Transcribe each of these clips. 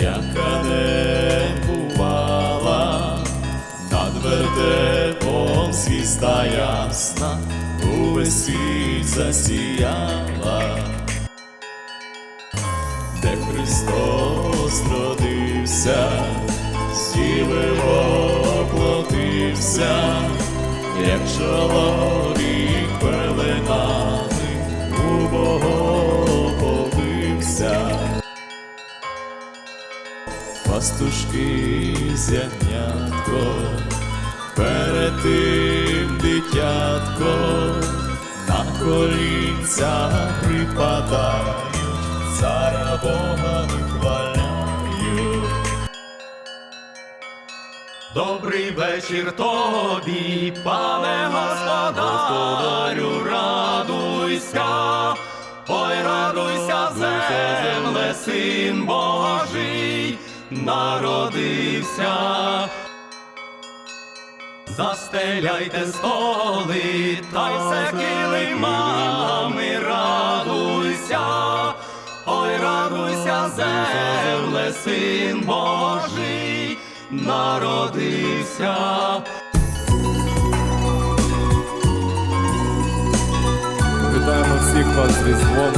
яка не бувала, над вертепом звізда ясна, увесь світ засіяла, де Христос родився, з діви воплотився, як чоловік Пастушки зянятко, перед тим дитятко, на колінця припадають, царя Бога вихваляють. Добрий вечір тобі, пане господарю, радуйся, ой, радуйся, земле, син Божий, народився. Застеляйте столи, та й все килимами, радуйся, ой, радуйся, земле, син Божий, народився. Вітаємо всіх вас з Різдвом,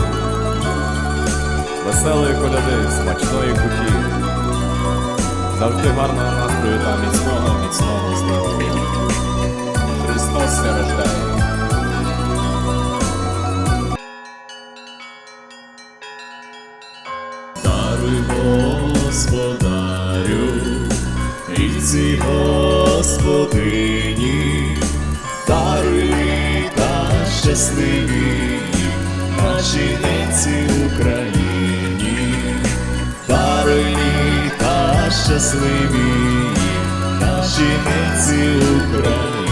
веселої коляди, смачної куті. Завжди гарного настрою та міцного, міцного здоров'я. Христос се рождає. Даруй Господарю, і ці Господині, даруй літа щасливі, нашій ненці щасливі, наші неці Україні.